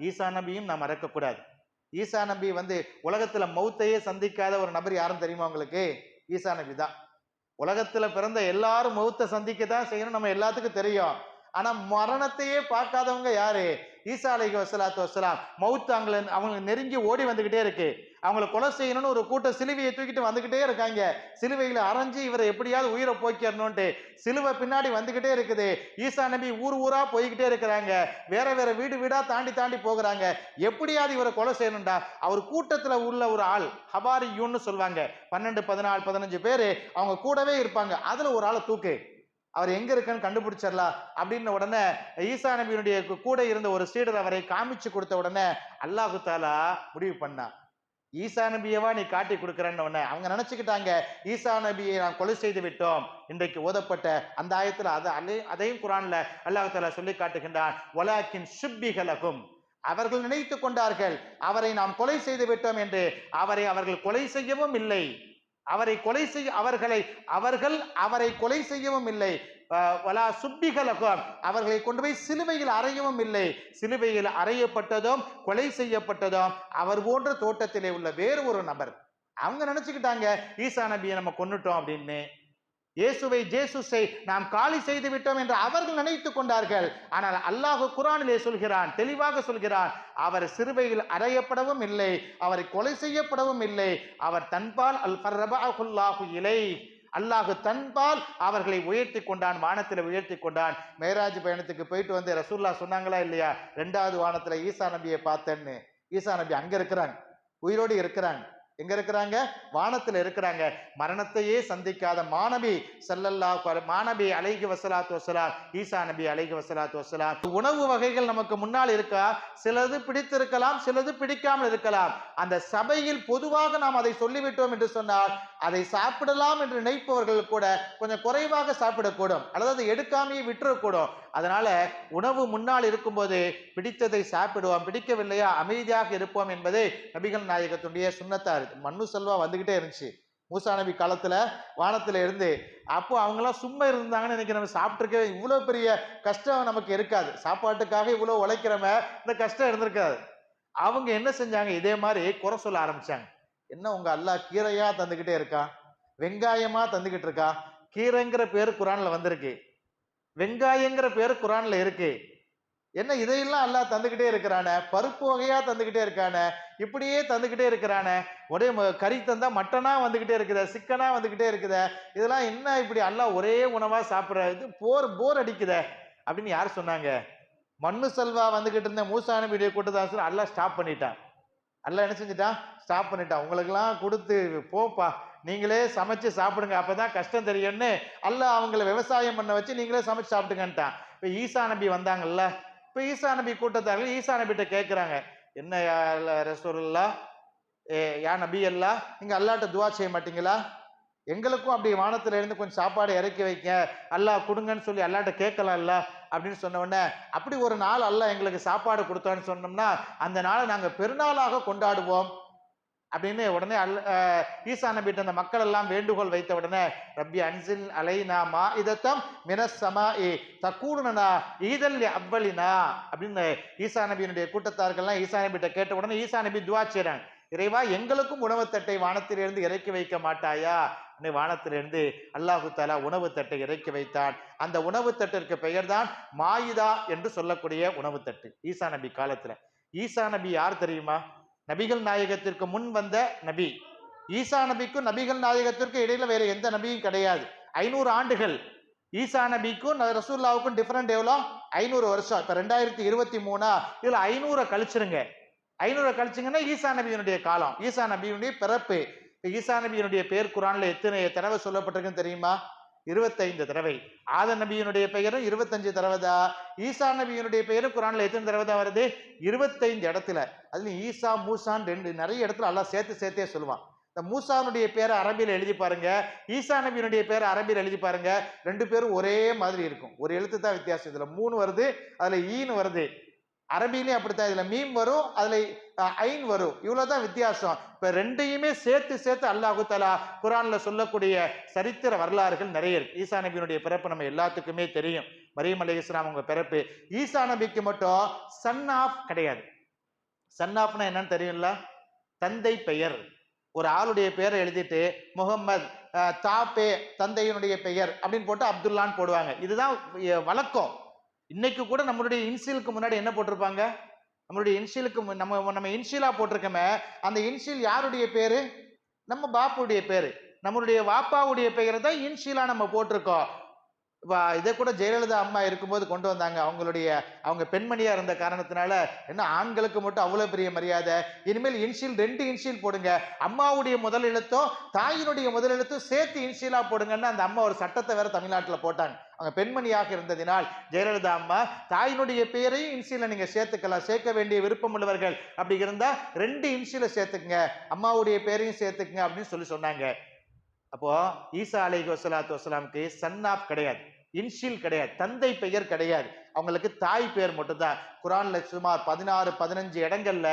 ஈசா நபியும் நாம் மறக்கக்கூடாது. ஈசா நபி வந்து உலகத்துல மௌத்தையே சந்திக்காத ஒரு நபர் யாரும் தெரியுமா உங்களுக்கு? ஈசா நபி தான். உலகத்துல பிறந்த எல்லாரும் மௌத்தை சந்திக்க தான் செய்யணும் நம்ம எல்லாத்துக்கும் தெரியும். ஆனா மரணத்தையே பார்க்காதவங்க யாரு? ஈசா அலைகி வசலாத்து வசலாம் மவுத் அவங்கள அவங்க நெருங்கி ஓடி வந்துகிட்டே இருக்கு. அவங்கள கொலை செய்யணும்னு ஒரு கூட்டம் சிலுவையை தூக்கிட்டு வந்துக்கிட்டே இருக்காங்க. சிலுவையில் அரைஞ்சு இவரை எப்படியாவது உயிரை போக்கிடணும்ட்டு சிலுவை பின்னாடி வந்துக்கிட்டே இருக்குது. ஈசா நபி ஊர் ஊரா போய்கிட்டே இருக்கிறாங்க. வேற வேற வீடு வீடா தாண்டி தாண்டி போகிறாங்க. எப்படியாவது இவரை கொலை செய்யணும்டா. அவர் கூட்டத்தில் உள்ள ஒரு ஆள் ஹபாரியூன்னு சொல்லுவாங்க. பன்னெண்டு பதினாலு பதினஞ்சு பேர் அவங்க கூடவே இருப்பாங்க. அதில் ஒரு ஆளை தூக்கு. அவர் எங்க இருக்குன்னு கண்டுபிடிச்சிடலாம் அப்படின்ன உடனே ஈசா நபியினுடைய கூட இருந்த ஒரு சீடர் அவரை காமிச்சு கொடுத்த உடனே அல்லாஹு தாலா முடிவு பண்ணான். ஈசா நபியவா நீ காட்டி கொடுக்குறேன்னு உடனே அவங்க நினைச்சுக்கிட்டாங்க ஈசா நபியை நான் கொலை செய்து விட்டோம். இன்றைக்கு ஓதப்பட்ட அந்த ஆயத்தில் அதை அதையும் அதையும் குரான்ல அல்லாஹால சொல்லி காட்டுகின்றான். ஒலாக்கின் சுப்பிகலகும் அவர்கள் நினைத்து கொண்டார்கள் அவரை நாம் கொலை செய்து விட்டோம் என்று. அவரை அவர்கள் கொலை செய்யவும் இல்லை. அவரை கொலை செய்ய அவர்களை அவர்கள் அவரை கொலை செய்யவும் இல்லை. வலா சுப்பிகலகம். அவர்களை கொண்டு போய் சிலுவையில் அறையவும் இல்லை. சிலுவையில் அறையப்பட்டதும் கொலை செய்யப்பட்டதும் அவர் போன்ற தோட்டத்திலே உள்ள வேறு ஒரு நபர். அவங்க நினைச்சுக்கிட்டாங்க ஈசா நபியை நம்ம கொண்டுட்டோம் அப்படின்னு. இயேசுவை ஜேசுஸை நாம் காலி செய்து விட்டோம் என்று அவர்கள் நினைத்து கொண்டார்கள். ஆனால் அல்லாஹ் குரானிலே சொல்கிறான் தெளிவாக சொல்கிறான் அவர் சிறுவையில் அறையப்படவும் இல்லை அவரை கொலை செய்யப்படவும் இல்லை அவர் தன்பால் அல் ஃபர்ரபாஹுல்லாஹு இலை. அல்லாஹ் தன்பால் அவர்களை உயர்த்தி கொண்டான் வானத்தில் உயர்த்தி கொண்டான். மேராஜ் பயணத்துக்கு போயிட்டு வந்து ரசூல்லா சொன்னாங்களா இல்லையா? ரெண்டாவது வானத்தில் ஈசா நபியை பார்த்தேன்னு. ஈசா நபி அங்கே இருக்கிறாங்க உயிரோடு இருக்கிறாங்க எங்க இருக்கிறாங்க? வானத்தில் இருக்கிறாங்க. மரணத்தையே சந்திக்காத மாணவி செல்லல்லா மாணவி அலைகி வசலாத்து வசலாம் ஈசா நபி அலைஹி வசலாத்து வசலாம் உணவு வகைகள் நமக்கு முன்னால் இருக்கா? சிலது பிடித்திருக்கலாம் சிலது பிடிக்காமல் இருக்கலாம். அந்த சபையில் பொதுவாக நாம் அதை சொல்லிவிட்டோம் என்று சொன்னால் அதை சாப்பிடலாம் என்று நினைப்பவர்கள் கூட கொஞ்சம் குறைவாக சாப்பிடக்கூடும். அல்லது அதை எடுக்காமையே விட்டுறக்கூடும். அதனால உணவு முன்னால் இருக்கும்போது பிடித்ததை சாப்பிடுவோம் பிடிக்கவில்லையா? அமைதியாக இருப்போம் என்பது நபிகள் நாயகத்துடைய சுண்ணத்தார் மண்ணு செல்வா வந்துக்கிட்டே இருந்துச்சு. மூசா நபி காலத்தில் வானத்துல இருந்து. அப்போ அவங்களாம் சும்மா இருந்தாங்கன்னு இன்னைக்கு நம்ம சாப்பிட்ருக்கவே இவ்வளவு பெரிய கஷ்டம் நமக்கு இருக்காது. சாப்பாட்டுக்காக இவ்வளவு உழைக்கிறவங்க இந்த கஷ்டம் இருந்திருக்காது. அவங்க என்ன செஞ்சாங்க? இதே மாதிரி குறை சொல்ல ஆரம்பிச்சாங்க. என்ன உங்க அல்லாஹ் கீரையா தந்துகிட்டே இருக்கா? வெங்காயமா தந்துகிட்டு இருக்கா? கீரைங்கிற பேர் குரான்ல வந்திருக்கு. வெங்காயங்கிற பேர் குரான்ல இருக்கு. என்ன இதையெல்லாம் அல்லா தந்துக்கிட்டே இருக்கிறானே? பருப்பு வகையாக தந்துக்கிட்டே இருக்கானே? இப்படியே தந்துக்கிட்டே இருக்கிறானே? ஒரே கறி தந்தால் மட்டனாக வந்துக்கிட்டே இருக்குத சிக்கனாக வந்துக்கிட்டே இருக்குத. இதெல்லாம் என்ன இப்படி அல்லா ஒரே உணவாக சாப்பிட்ற? இது போர் போர் அடிக்குதே. அப்படின்னு யார் சொன்னாங்க? மண்ணு செல்வா வந்துக்கிட்டு இருந்த மூசா நபியுடைய கூட்டத்தாசர் அல்லா ஸ்டாப் பண்ணிட்டான். அல்லாஹ் என்ன செஞ்சுட்டான்? ஸ்டாப் பண்ணிட்டான். உங்களுக்கெல்லாம் கொடுத்து போப்பா. நீங்களே சமைச்சு சாப்பிடுங்க. அப்போ தான் கஷ்டம் தெரியும்னு அல்ல அவங்கள விவசாயம் பண்ண வச்சு நீங்களே சமைச்சு சாப்பிட்டுங்கன்ட்டான் இப்போ ஈசா நபி வந்தாங்கல்ல இப்போ ஈசா நபி கூட்டத்தார்கள் ஈசா நபிட்ட கேட்குறாங்க என்ன ரசூல்லா ஏ யா நபி அல்லா? நீங்கள் அல்லாட்ட துவா செய்ய மாட்டீங்களா? எங்களுக்கும் அப்படி வானத்துல இருந்து கொஞ்சம் சாப்பாடு இறக்கி வைக்க அல்லா கொடுங்கன்னு சொல்லி அல்லாட்ட கேட்கலாம்ல? அப்படின்னு சொன்ன உடனே அப்படி ஒரு நாள் அல்ல எங்களுக்கு சாப்பாடு கொடுத்தான்னு சொன்னோம்னா அந்த நாளை நாங்கள் பெருநாளாக கொண்டாடுவோம். அப்படின்னு உடனே அல் ஈசா நபிட்ட அந்த மக்கள் எல்லாம் வேண்டுகோள் வைத்த உடனே ரப்பி அன்சில் அலைனா மா இதத்தம் மினசமா ஏ தக்கூடுனா ஈதல் அவ்வளினா அப்படின்னு ஈசா நபியினுடைய கூட்டத்தார்கள்லாம் ஈசா நபிட்ட கேட்ட உடனே ஈசா நபி துவா செய்கிறாங்க இறைவா எங்களுக்கும் உணவு தட்டை வானத்திலிருந்து இறக்கி வைக்க மாட்டாயா? அப்படின்னு வானத்திலிருந்து அல்லாஹு தாலா உணவு தட்டை இறக்கி வைத்தான். அந்த உணவு தட்டிற்கு பெயர்தான் மாயுதா என்று சொல்லக்கூடிய உணவு தட்டு ஈசா நபி காலத்துல. ஈசா நபி யார் தெரியுமா? நபிகள் நாயகத்திற்கு முன் வந்த நபி. ஈசா நபிக்கும் நபிகள் நாயகத்திற்கும் இடையில வேற எந்த நபியும் கிடையாது. ஐநூறு ஆண்டுகள். ஈசா நபிக்கும் ரசூல்லாவுக்கும் ரசூலுல்லாவுக்கும் டிஃபரெண்ட் எவ்வளோ? ஐநூறு வருஷம். இப்போ ரெண்டாயிரத்தி இருபத்தி மூணா? இதில் ஐநூறை கழிச்சிருங்க. ஐநூறை கழிச்சிங்கன்னா ஈசா நபியினுடைய காலம். ஈசா நபியினுடைய பிறப்பு. இப்போ ஈசா நபியினுடைய பேர் குரானில் எத்தனை தடவை சொல்லப்பட்டிருக்குன்னு தெரியுமா? இருபத்தைந்து தடவை. ஆத நபியினுடைய பெயரும் இருபத்தஞ்சு தடவை தான். ஈசா நபியினுடைய பெயரும் குரானில் எத்தனை தடவை தான் வருது? இருபத்தைந்து இடத்துல. அதுல ஈசா மூசான் ரெண்டு நிறைய இடத்துல எல்லாம் சேர்த்து சேர்த்தே சொல்லுவான். இந்த மூசானுடைய பேரை அரபியில் எழுதி பாருங்க. ஈசா நபியினுடைய பேரை அரபியில் எழுதி பாருங்க. ரெண்டு பேரும் ஒரே மாதிரி இருக்கும். ஒரு எழுத்து தான் வித்தியாசம். இதில் மூணு வருது அதில் ஈன்னு வருது. அரபிலையும் அப்படித்தான். இதில் மீம் வரும் அதில் ஐன் வரும். இவ்வளவுதான் வித்தியாசம். இப்போ ரெண்டையுமே சேர்த்து சேர்த்து அல்லாஹு தலா குரானில் சொல்லக்கூடிய சரித்திர வரலாறுகள் நிறைய இருக்கு. ஈசா நபியினுடைய பிறப்பு நம்ம எல்லாத்துக்குமே தெரியும். மரியம் அலி இஸ்லாம் அவங்க பிறப்பு. ஈசா நபிக்கு மட்டும் சன் ஆஃப் கிடையாது. சன் ஆஃப்னா என்னன்னு தெரியும்ல? தந்தை பெயர். ஒரு ஆளுடைய பெயரை எழுதிட்டு முகம்மது தாப்பே தந்தையினுடைய பெயர் அப்படின்னு போட்டு அப்துல்லான்னு போடுவாங்க. இதுதான் வழக்கம். இன்னைக்கு கூட நம்மளுடைய இன்சியலுக்கு முன்னாடி என்ன போட்டிருப்பாங்க? நம்மளுடைய இன்சியலுக்கு நம்ம நம்ம இன்சியலா போட்டிருக்கோமே அந்த இன்சியல் யாருடைய பேரு? நம்ம பாப்புடைய பேரு. நம்மளுடைய வாப்பாவுடைய பெயரை தான் இன்சியலா நம்ம போட்டிருக்கோம். வா- இதை கூட ஜெயலலிதா அம்மா இருக்கும்போது கொண்டு வந்தாங்க. அவங்களுடைய அவங்க பெண்மணியாக இருந்த காரணத்தினால என்ன ஆண்களுக்கு மட்டும் அவ்வளோ பெரிய மரியாதை? இனிமேல் இன்சியல் ரெண்டு இன்சியல் போடுங்க. அம்மாவுடைய முதல் எழுத்தும் தாயினுடைய முதல் எழுத்தும் சேர்த்து இன்ஷியலாக போடுங்கன்னு அந்த அம்மா ஒரு சட்டத்தை வேற தமிழ்நாட்டில் போட்டாங்க. அவங்க பெண்மணியாக இருந்ததினால் ஜெயலலிதா அம்மா தாயினுடைய பெயரையும் இன்சியில் நீங்கள் சேர்த்துக்கலாம். சேர்க்க வேண்டிய விருப்பம் உள்ளவர்கள் அப்படி இருந்தால் ரெண்டு இன்சியில் சேர்த்துக்குங்க. அம்மாவுடைய பேரையும் சேர்த்துக்குங்க அப்படின்னு சொல்லி சொன்னாங்க. அப்போ ஈசா அலைஹி வசலாத்து வசலாமுக்கு சன் ஆஃப் கிடையாது இன்ஷில் கிடையாது தந்தை பெயர் கிடையாது. அவங்களுக்கு தாய் பெயர் மட்டும்தான். குரான்ல சுமார் பதினாறு பதினஞ்சு இடங்கள்ல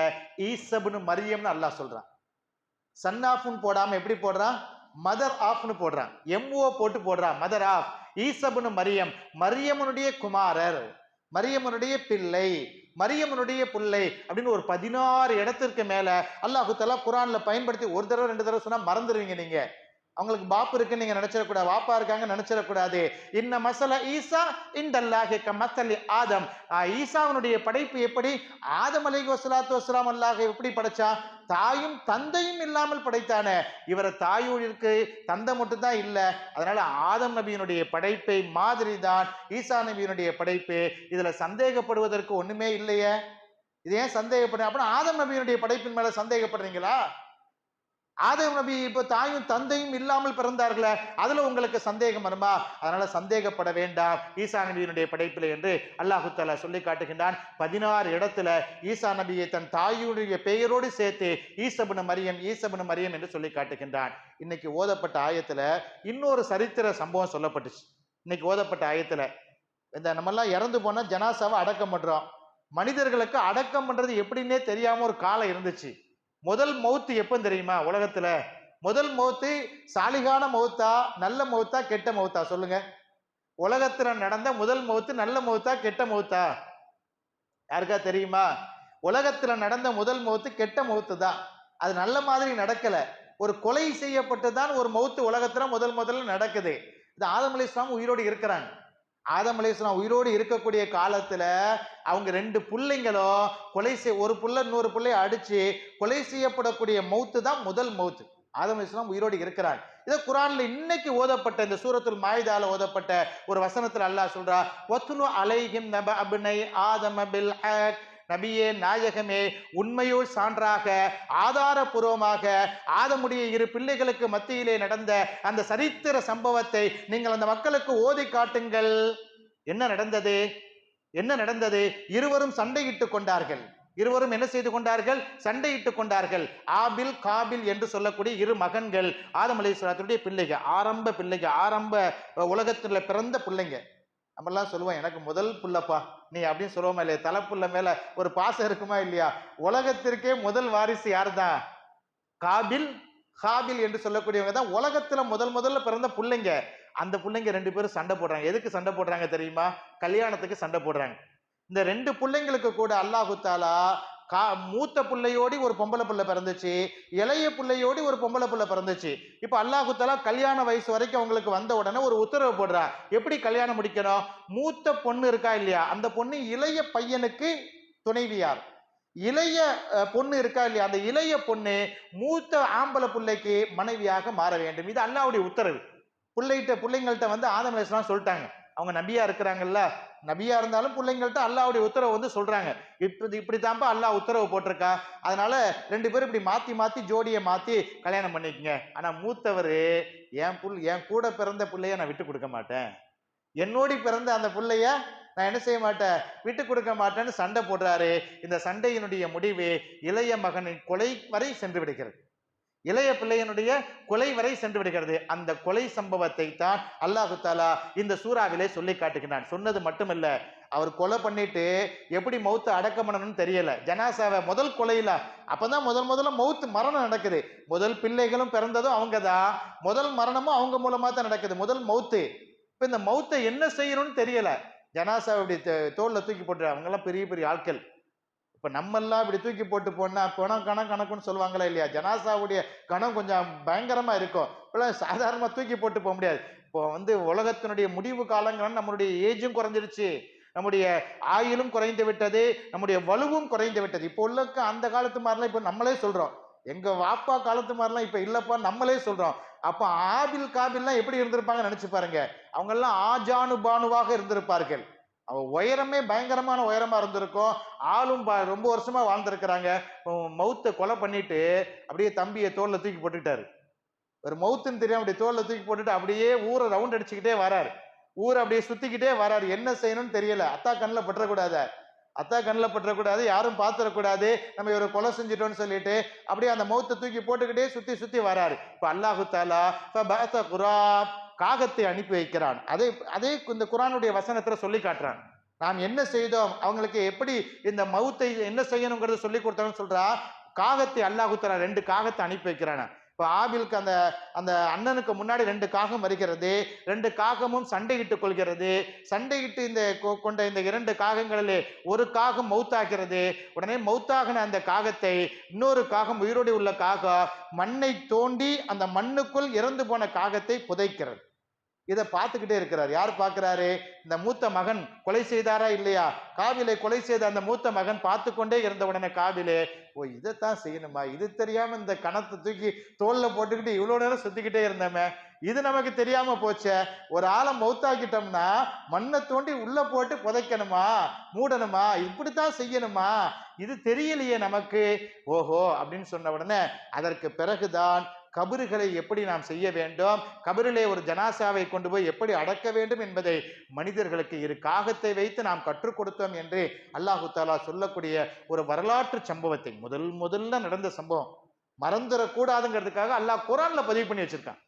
ஈசபுன்னு மரியம்னு அல்லாஹ் சொல்றான். சன் ஆஃப்னு போடாம எப்படி போடுறான்? மதர் ஆஃப்னு போடுறான். எம்ஓ போட்டு போடுறான் மதர் ஆஃப். ஈசபுன்னு மரியம் மரியமனுடைய குமாரர் மரியமனுடைய பிள்ளை மரியமனுடைய பிள்ளை அப்படின்னு ஒரு பதினாறு இடத்திற்கு மேல அல்லாஹு தலா குரான்ல பயன்படுத்தி ஒரு தடவை ரெண்டு தடவை சொன்னா மறந்துடுவீங்க நீங்க. அவங்களுக்கு பாப்பு இருக்குன்னு நீங்க நினைச்சிடக்கூடாது. வாப்பா இருக்காங்க நினைச்சிடக்கூடாது. இன்ன மசல ஈசா இந்தல்லாஹி மசலி ஆதம். ஆஹ் ஈசாவினுடைய படைப்பு எப்படி? ஆதம் அலைஹி வசலாத்து வசலாம் அல்லாஹ் எப்படி படைச்சா? தாயும் தந்தையும் இல்லாமல் படைத்தானே. இவரை தாயூருக்கு தந்தை மட்டும் தான் இல்லை. அதனால ஆதம் நபியினுடைய படைப்பை மாதிரி தான் ஈசா நபியினுடைய படைப்பு. இதுல சந்தேகப்படுவதற்கு ஒண்ணுமே இல்லையே. இது ஏன் சந்தேகப்படுறேன் அப்படின்னா ஆதம் நபியினுடைய படைப்பின் மேல சந்தேகப்படுறீங்களா? ஆதம் நபி இப்போ தாயும் தந்தையும் இல்லாமல் பிறந்தார்களே அதுல உங்களுக்கு சந்தேகம் வருமா? அதனால சந்தேகப்பட வேண்டாம். ஈசா நபியினுடைய படைப்பில் என்று அல்லாஹு தாலா சொல்லி காட்டுகின்றான். பதினாறு இடத்துல ஈசா நபியை தன் தாயுடைய பெயரோடு சேர்த்து ஈசபுன மரியம் ஈசபுன மரியம் என்று சொல்லி காட்டுகின்றான். இன்னைக்கு ஓதப்பட்ட ஆயத்துல இன்னொரு சரித்திர சம்பவம் சொல்லப்பட்டுச்சு. இன்னைக்கு ஓதப்பட்ட ஆயத்துல இந்த நம்மெல்லாம் இறந்து போனா ஜனாசாவை அடக்கம் பண்றோம். மனிதர்களுக்கு அடக்கம் பண்றது எப்படின்னே தெரியாம ஒரு காலம் இருந்துச்சு. முதல் மௌத்து எப்போ தெரியுமா உலகத்துல? முதல் மௌத்து சாலிகான மௌத்தா நல்ல மௌத்தா கெட்ட மௌத்தா சொல்லுங்க. உலகத்துல நடந்த முதல் மௌத்து நல்ல மௌத்தா கெட்ட மௌத்தா யாருக்கா தெரியுமா? உலகத்துல நடந்த முதல் மௌத்து கெட்ட மௌத்து தான் அது நல்ல மாதிரி நடக்கல. ஒரு கொலை செய்யப்பட்டு தான் ஒரு மௌத்து உலகத்துல முதல் முதல்ல நடக்குது. இது ஆதம் அலி இஸ்லாம் உயிரோடு இருக்கிறாங்க. ஆதம் அலிஸ்லாம் உயிரோடு இருக்கக்கூடிய காலத்தில் அவங்க ரெண்டு பிள்ளைங்களும் கொலை செய் ஒரு புள்ள இன்னொரு பிள்ளைய அடித்து கொலை செய்யப்படக்கூடிய மௌத்து தான் முதல் மௌத்து. ஆதம் இஸ்லாம் உயிரோடு இருக்கிறார் இதை குரான்ல இன்னைக்கு ஓதப்பட்ட இந்த சூரத்துல் மாயுதால ஓதப்பட்ட ஒரு வசனத்தில் அல்லாஹ் சொல்றா ஒத்துனு அலைஹிம் நப அபினை ஆதம பில் நபியே நாயகமே உண்மையோர் சான்றாக ஆதாரபூர்வமாக ஆதமுடைய இரு பிள்ளைகளுக்கு மத்தியிலே நடந்த அந்த சரித்திர சம்பவத்தை நீங்கள் அந்த மக்களுக்கு ஓதி காட்டுங்கள். என்ன நடந்தது? என்ன நடந்தது? இருவரும் சண்டையிட்டுக் கொண்டார்கள். இருவரும் என்ன செய்து கொண்டார்கள்? சண்டையிட்டுக் கொண்டார்கள். ஆபில் காபில் என்று சொல்லக்கூடிய இரு மகன்கள் ஆதம் அலைஹிஸ்ஸலாத்துடைய பிள்ளைங்க ஆரம்ப பிள்ளைங்க ஆரம்ப உலகத்தில் உலகத்துல பிறந்த பிள்ளைங்க. நம்மெல்லாம் சொல்லுவோம் எனக்கு முதல் புள்ளப்பா. நீ அப்படின்னு சொல்லுவோமா இல்லையா? தலைப்புள்ள மேல ஒரு பாசம் இருக்குமா இல்லையா? உலகத்திற்கே முதல் வாரிசு யார் தான் காபில் ஹாபில் என்று சொல்லக்கூடியவங்க தான் உலகத்துல முதல் முதல்ல பிறந்த பிள்ளைங்க. அந்த பிள்ளைங்க ரெண்டு பேரும் சண்டை போடுறாங்க. எதுக்கு சண்டை போடுறாங்க தெரியுமா? கல்யாணத்துக்கு சண்டை போடுறாங்க. இந்த ரெண்டு பிள்ளைங்களுக்கு கூட அல்லாஹு தாலா கா மூத்த பிள்ளையோடி ஒரு பொம்பளை பிள்ளை பிறந்துச்சு இளைய பிள்ளையோடி ஒரு பொம்பளை பிள்ளை பிறந்துச்சு. இப்போ அல்லாஹு தாலா கல்யாண வயசு வரைக்கும் அவங்களுக்கு வந்த உடனே ஒரு உத்தரவு போடுறா எப்படி கல்யாணம் முடிக்கணும்? மூத்த பொண்ணு இருக்கா இல்லையா? அந்த பொண்ணு இளைய பையனுக்கு துணைவியார். இளைய பொண்ணு இருக்கா இல்லையா? அந்த இளைய பொண்ணு மூத்த ஆம்பளை பிள்ளைக்கு மனைவியாக மாற வேண்டும். இது அல்லாவுடைய உத்தரவு. பிள்ளைகிட்ட பிள்ளைங்கள்ட்ட வந்து ஆதம் அலிஸ்லாம் சொல்லிட்டாங்க. அவங்க நபியா இருக்கிறாங்கல்ல நபியா இருந்தாலும் பிள்ளைங்கள்ட்ட அல்லாவுடைய உத்தரவு வந்து சொல்றாங்க. இப்படி இப்படித்தான்ப்பா அல்லாஹ் உத்தரவு போட்டிருக்கா. அதனால ரெண்டு பேரும் இப்படி மாத்தி மாத்தி ஜோடியை மாத்தி கல்யாணம் பண்ணிக்கங்க. ஆனா மூத்தவர் என் புல் என் கூட பிறந்த பிள்ளைய நான் விட்டு கொடுக்க மாட்டேன். என்னோடி பிறந்த அந்த பிள்ளைய நான் என்ன செய்ய மாட்டேன்? விட்டு கொடுக்க மாட்டேன்னு சண்டை போடுறாரு. இந்த சண்டையினுடைய முடிவு இளைய மகனின் கொலை வரை சென்று விடுகிறது. இளைய பிள்ளையனுடைய கொலை வரை சென்று விடுகிறது. அந்த கொலை சம்பவத்தை தான் அல்லாஹு தாலா இந்த சூறாவிலே சொல்லி காட்டுகிறான் சொன்னது மட்டுமல்ல அவர் கொலை பண்ணிட்டு எப்படி மௌத்தை அடக்கம் பண்ணணும்னு தெரியல. ஜனாசாவை முதல் கொலையில அப்பதான் முதல் முதல்ல மௌத்து மரணம் நடக்குது. முதல் பிள்ளைகளும் பிறந்ததும் அவங்க தான் முதல் மரணமும் அவங்க மூலமா தான் நடக்குது. முதல் மௌத்து. இப்ப இந்த மௌத்தை என்ன செய்யணும்னு தெரியல. ஜனாசாவை தோல்ல தூக்கி போட்டு அவங்கெல்லாம் பெரிய பெரிய ஆட்கள். இப்போ நம்ம எல்லாம் இப்படி தூக்கி போட்டு போனா பணம் கணம் கணக்குன்னு சொல்லுவாங்களா இல்லையா? ஜனாசாவுடைய கணம் கொஞ்சம் பயங்கரமா இருக்கும். இப்பெல்லாம் சாதாரணமாக தூக்கி போட்டு போக முடியாது. இப்போ வந்து உலகத்தினுடைய முடிவு காலங்கள் நம்மளுடைய ஏஜும் குறைஞ்சிருச்சு. நம்முடைய ஆயுளும் குறைந்து விட்டது. நம்முடைய வலுவும் குறைந்து விட்டது. இப்போ உள்ளக்கு அந்த காலத்து மாதிரிலாம் இப்போ நம்மளே சொல்கிறோம் எங்கள் வாப்பா காலத்து மாதிரிலாம் இப்போ இல்லைப்பா நம்மளே சொல்கிறோம் அப்போ ஆபில் காபில்லாம் எப்படி இருந்திருப்பாங்க நினச்சி பாருங்க. அவங்கெல்லாம் ஆஜானு பானுவாக இருந்திருப்பார்கள். அவன் உயரமே பயங்கரமான உயரமா இருந்திருக்கும். ஆளும் பா- ரொம்ப வருஷமா வாழ்ந்திருக்கிறாங்க. மவுத்தை கொலை பண்ணிட்டு அப்படியே தம்பியை தோல்ல தூக்கி போட்டுக்கிட்டாரு. ஒரு மவுத்துன்னு தெரியும் அப்படியே தோல்ல தூக்கி போட்டுட்டு அப்படியே ஊரை ரவுண்ட் அடிச்சுக்கிட்டே வராரு. ஊரை அப்படியே சுத்திக்கிட்டே வராரு. என்ன செய்யணும்னு தெரியல. அத்தா கண்ணில் பற்றக்கூடாத அத்தா கண்ணில் பற்றக்கூடாது யாரும் பார்த்துடக்கூடாது நம்ம இவரை கொலை செஞ்சிட்டோம்னு சொல்லிட்டு அப்படியே அந்த மௌத்தை தூக்கி போட்டுக்கிட்டே சுத்தி சுத்தி வராரு. இப்போ அல்லாஹு தாலா குராப். காகத்தை அனுப்பி வைக்கிறான். அதே அதே இந்த குரானுடைய வசனத்தில் சொல்லி காட்டுறான். நாம் என்ன செய்தோம்? அவங்களுக்கு எப்படி இந்த மவுத்தை என்ன செய்யணுங்கிறத சொல்லி கொடுத்தாங்கன்னு சொல்றா? காகத்தை அல்லாஹுத்தரா ரெண்டு காகத்தை அனுப்பி வைக்கிறான? இப்போ ஆபிலுக்கு அந்த அந்த அண்ணனுக்கு முன்னாடி ரெண்டு காகம் வருகிறது. ரெண்டு காகமும் சண்டையிட்டுக் கொள்கிறது. சண்டையிட்டு இந்த கொ- கொண்ட இந்த இரண்டு காகங்களிலே ஒரு காகம் மௌத்தாகிறது. உடனே மௌத்தாகின அந்த காகத்தை இன்னொரு காகம் உயிரோடு உள்ள காகம் மண்ணை தோண்டி அந்த மண்ணுக்குள் இறந்து போன காகத்தை புதைக்கிறது. இதை பார்த்துக்கிட்டே இருக்கிறார். யார் பார்க்கிறாரு? இந்த மூத்த மகன். கொலை செய்தாரா இல்லையா? காவிலை கொலை செய்த அந்த மூத்த மகன் பார்த்து கொண்டே இருந்த உடனே காவிலே ஓ இதைத்தான் செய்யணுமா? இது தெரியாம இந்த கணத்தை தூக்கி தோல்ல போட்டுக்கிட்டு இவ்வளோ நேரம் சுத்திக்கிட்டே இருந்தோமே. இது நமக்கு தெரியாம போச்சே. ஒரு ஆளை மௌத்தாக்கிட்டோம்னா மண்ணை தோண்டி உள்ள போட்டு புதைக்கணுமா? மூடணுமா? இப்படித்தான் செய்யணுமா? இது தெரியலையே நமக்கு. ஓஹோ அப்படின்னு சொன்ன உடனே அதற்கு பிறகுதான் கபறுகளை எப்படி நாம் செய்ய வேண்டும்? கபரிலே ஒரு ஜனாசாவை கொண்டு போய் எப்படி அடக்க வேண்டும் என்பதை மனிதர்களுக்கு இரு காகத்தை வைத்து நாம் கற்றுக் கொடுத்தோம் என்று அல்லாஹு தாலா சொல்லக்கூடிய ஒரு வரலாற்று சம்பவத்தை. முதல் முதல்ல நடந்த சம்பவம். மறந்துடக்கூடாதுங்கிறதுக்காக அல்லாஹ் குரான்ல பதிவு பண்ணி வச்சிருக்கான்.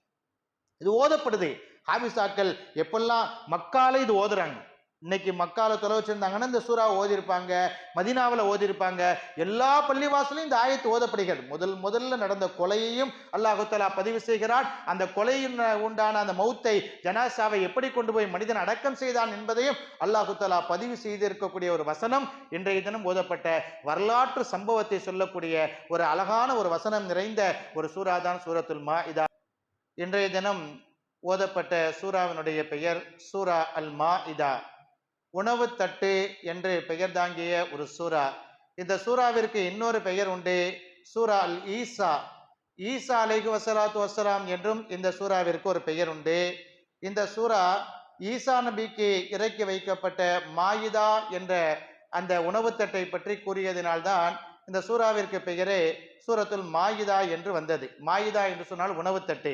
இது ஓதப்படுது. ஹாபிசாக்கள் எப்பெல்லாம் மக்கால இது ஓதுறாங்க. இன்னைக்கு மக்கால தொலை வச்சிருந்தாங்கன்னா இந்த சூறா ஓதிருப்பாங்க மதினாவில் ஓதிருப்பாங்க. எல்லா பள்ளிவாசலையும் இந்த ஆயத்து ஓதப்படுகிறது. முதல் முதல்ல நடந்த கொலையையும் அல்லாஹுத்தலா பதிவு செய்கிறான். அந்த கொலையின் உண்டான அந்த மௌத்தை ஜனாசாவை எப்படி கொண்டு போய் மனிதன் அடக்கம் செய்தான் என்பதையும் அல்லாஹுத்தலா பதிவு செய்திருக்கக்கூடிய ஒரு வசனம் இன்றைய தினம் ஓதப்பட்ட வரலாற்று சம்பவத்தை சொல்லக்கூடிய ஒரு அழகான ஒரு வசனம் நிறைந்த ஒரு சூறா தான் சூரத்துல் மாஇதா இன்றைய தினம் ஓதப்பட்ட சூறாவினுடைய பெயர் சூரா அல் மாஇதா உணவு தட்டு என்று பெயர் தாங்கிய ஒரு சூரா இந்த சூறாவிற்கு இன்னொரு பெயர் உண்டு. சூரா அல் ஈசா. ஈசா அலைகு வசலாத்து வசலாம் என்றும் இந்த சூறாவிற்கு ஒரு பெயர் உண்டு. இந்த சூரா ஈசா நபிக்கு இறக்கி வைக்கப்பட்ட மாயிதா என்ற அந்த உணவு தட்டை பற்றி கூறியதினால்தான் இந்த சூறாவிற்கு பெயரே சூரத்துல் மாயிதா என்று வந்தது. மாயிதா என்று சொன்னால் உணவு தட்டு.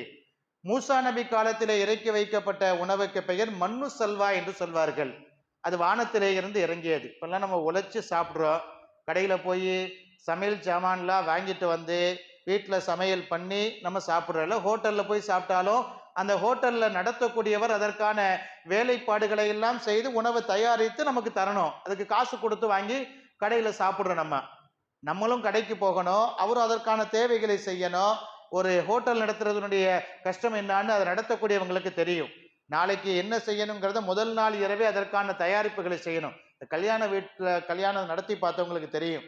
மூசா நபி காலத்திலே இறக்கி வைக்கப்பட்ட உணவுக்கு பெயர் மண்ணு சல்வா என்று சொல்வார்கள். அது வானத்திலே இருந்து இறங்கியது. இப்போல்லாம் நம்ம உழைச்சி சாப்பிட்றோம். கடையில் போய் சமையல் சாமான்லாம் வாங்கிட்டு வந்து வீட்டில் சமையல் பண்ணி நம்ம சாப்பிட்றோம்ல ஹோட்டலில் போய் சாப்பிட்டாலும் அந்த ஹோட்டலில் நடத்தக்கூடியவர் அதற்கான வேலைப்பாடுகளை எல்லாம் செய்து உணவை தயாரித்து நமக்கு தரணும். அதுக்கு காசு கொடுத்து வாங்கி கடையில் சாப்பிட்றோம் நம்ம. நம்மளும் கடைக்கு போகணும். அவரும் அதற்கான தேவைகளை செய்யணும். ஒரு ஹோட்டல் நடத்துறதுனுடைய கஷ்டம் என்னான்னு அதை நடத்தக்கூடியவங்களுக்கு தெரியும். நாளைக்கு என்ன செய்யணுங்கிறத முதல் நாள் இரவே அதற்கான தயாரிப்புகளை செய்யணும். இந்த கல்யாண வீட்டில் கல்யாணம் நடத்தி பார்த்தவங்களுக்கு தெரியும்.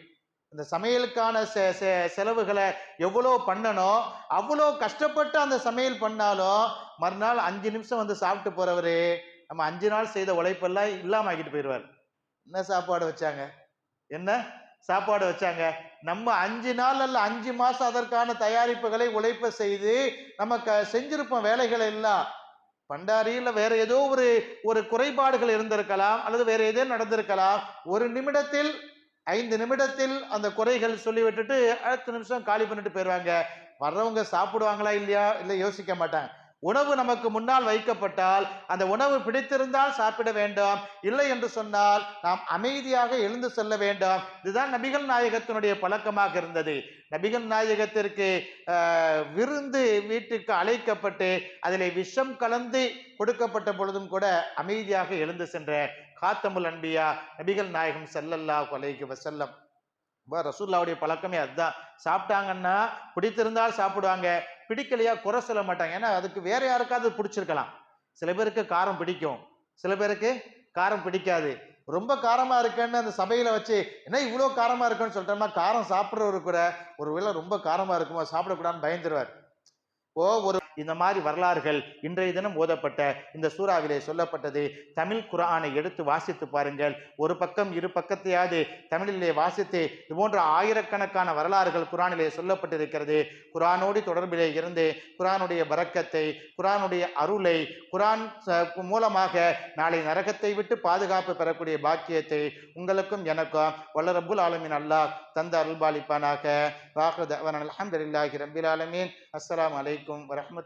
இந்த சமையலுக்கான செ- செலவுகளை எவ்வளோ பண்ணணும் அவ்வளோ கஷ்டப்பட்டு அந்த சமையல் பண்ணாலும் மறுநாள் அஞ்சு நிமிஷம் வந்து சாப்பிட்டு போகிறவர் நம்ம அஞ்சு நாள் செய்த உழைப்பெல்லாம் இல்லாமல் ஆக்கிட்டு போயிடுவார் என்ன சாப்பாடு வச்சாங்க? என்ன சாப்பாடு வச்சாங்க? நம்ம அஞ்சு நாள் அல்ல அஞ்சு மாதம் அதற்கான தயாரிப்புகளை உழைப்ப செய்து நம்ம க செஞ்சிருப்போம் வேலைகளை எல்லாம். பண்டாரியில் வேற ஏதோ ஒரு ஒரு குறைபாடுகள் இருந்திருக்கலாம் அல்லது வேற ஏதோ நடந்திருக்கலாம். ஒரு நிமிடத்தில் ஐந்து நிமிடத்தில் அந்த குறைகள் சொல்லி விட்டுட்டு அடுத்த நிமிஷம் காலி பண்ணிட்டு போயிடுவாங்க வர்றவங்க சாப்பிடுவாங்களா இல்லையா? இல்லை யோசிக்க மாட்டாங்க. உணவு நமக்கு முன்னால் வைக்கப்பட்டால் அந்த உணவு பிடித்திருந்தால் சாப்பிட வேண்டும். இல்லை என்று சொன்னால் நாம் அமைதியாக எழுந்து செல்ல வேண்டும். இதுதான் நபிகள் நாயகத்தினுடைய பழக்கமாக இருந்தது. நபிகள் நாயகத்திற்கு விருந்து வீட்டுக்கு அழைக்கப்பட்டு அதில் விஷம் கலந்து கொடுக்கப்பட்ட பொழுதும் கூட அமைதியாக எழுந்து சென்ற காத்தமுல் அன்பியா நபிகள் நாயகம் செல்லல்லா கொலைக்கு வஸல்லம். ரொம்ப ரசூல்லாவுடைய பழக்கமே அதுதான். சாப்பிட்டாங்கன்னா பிடித்திருந்தால் சாப்பிடுவாங்க. பிடிக்கலையா குறை சொல்ல மாட்டாங்க. ஏன்னா அதுக்கு வேற யாருக்காவது பிடிச்சிருக்கலாம். சில பேருக்கு காரம் பிடிக்கும். சில பேருக்கு காரம் பிடிக்காது. ரொம்ப காரமாக இருக்குன்னு அந்த சபையில் வச்சு என்ன இவ்வளோ காரமாக இருக்குன்னு சொல்லிட்டோம்னா காரம் சாப்பிட்றவரு கூட ஒரு வேளை ரொம்ப காரமாக இருக்குமா சாப்பிடக்கூடாதுன்னு பயந்துருவார். ஓ ஒரு இந்த மாதிரி வரலாறுகள் இன்றைய தினம் ஓதப்பட்ட இந்த சூறாவிலே சொல்லப்பட்டது. தமிழ் குரானை எடுத்து வாசித்து பாருங்கள். ஒரு பக்கம் இரு பக்கத்தையாவது தமிழிலே வாசித்து இது போன்ற ஆயிரக்கணக்கான வரலாறுகள் குரானிலே சொல்லப்பட்டிருக்கிறது. குரானோடு தொடர்பிலே இருந்து குரானுடைய பறக்கத்தை குரானுடைய அருளை குரான் ச- மூலமாக நாளை நரகத்தை விட்டு பாதுகாப்பு பெறக்கூடிய பாக்கியத்தை உங்களுக்கும் எனக்கும் வல்ல ஆலமின் அல்லாஹ் தந்த அருள்பாலிப்பானாக. வாஹ்ரு தஅவானா அல்ஹம்துலில்லாஹி ரப்பில் ஆலமீன். அஸ்ஸலாமு அலைக்கும்